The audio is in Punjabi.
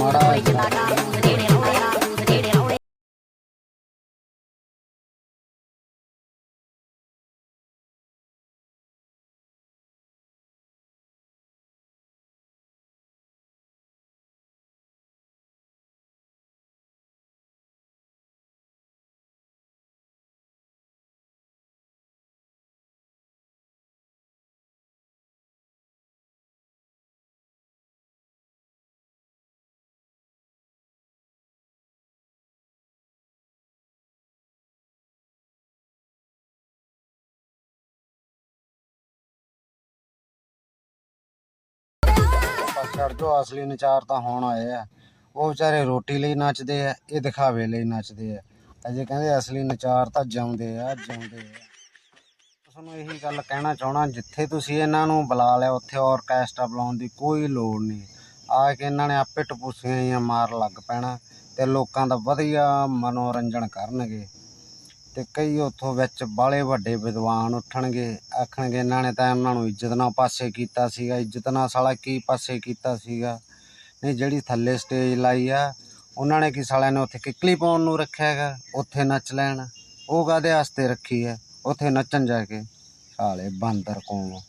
மாடா ਛੱਡ ਜੋ ਅਸਲੀ ਨਚਾਰ ਤਾਂ ਹੁਣ ਆਏ ਆ। ਉਹ ਵਿਚਾਰੇ ਰੋਟੀ ਲਈ ਨੱਚਦੇ ਆ, ਇਹ ਦਿਖਾਵੇ ਲਈ ਨੱਚਦੇ ਆ। ਅਜੇ ਕਹਿੰਦੇ ਅਸਲੀ ਨਚਾਰ ਤਾਂ ਜਿਉਂਦੇ ਆ ਜਿਉਂਦੇ ਆ। ਤੁਹਾਨੂੰ ਇਹੀ ਗੱਲ ਕਹਿਣਾ ਚਾਹਣਾ ਜਿੱਥੇ ਤੁਸੀਂ ਇਹਨਾਂ ਨੂੰ ਬੁਲਾ ਲਿਆ, ਉੱਥੇ ਆਰਕੈਸਟਰਾ ਬੁਲਾਉਣ ਦੀ ਕੋਈ ਲੋੜ ਨਹੀਂ। ਆ ਕੇ ਇਹਨਾਂ ਨੇ ਆਪੇ ਟਪੂਸੀਆਂ ਹੀ ਮਾਰ ਲੱਗ ਪੈਣਾ ਤੇ ਲੋਕਾਂ ਦਾ ਵਧੀਆ ਮਨੋਰੰਜਨ ਕਰਨਗੇ। ਤੇ ਕਈ ਉੱਥੋਂ ਵਿੱਚ ਬਾਲੇ ਵੱਡੇ ਵਿਦਵਾਨ ਉੱਠਣਗੇ, ਆਖਣਗੇ ਇਹਨਾਂ ਨੇ ਤਾਂ ਇਹਨਾਂ ਨੂੰ ਇੱਜ਼ਤ ਨਾਲ ਪਾਸੇ ਕੀਤਾ ਸੀਗਾ, ਇੱਜ਼ਤ ਨਾਲ ਸਾਲਾ ਕੀ ਪਾਸੇ ਕੀਤਾ ਸੀਗਾ? ਨਹੀਂ, ਜਿਹੜੀ ਥੱਲੇ ਸਟੇਜ ਲਾਈ ਆ, ਉਹਨਾਂ ਨੇ ਕੀ ਸਾਲਿਆਂ ਨੇ ਉੱਥੇ ਕਿੱਕਲੀ ਪਾਉਣ ਨੂੰ ਰੱਖਿਆ ਹੈਗਾ? ਉੱਥੇ ਨੱਚ ਲੈਣ। ਉਹ ਕਾਦੇ ਵਾਸਤੇ ਰੱਖੀ ਹੈ ਉੱਥੇ ਨੱਚਣ ਜਾ ਕੇ? ਸਾਲੇ ਬਾਂਦਰ ਕੋਲ।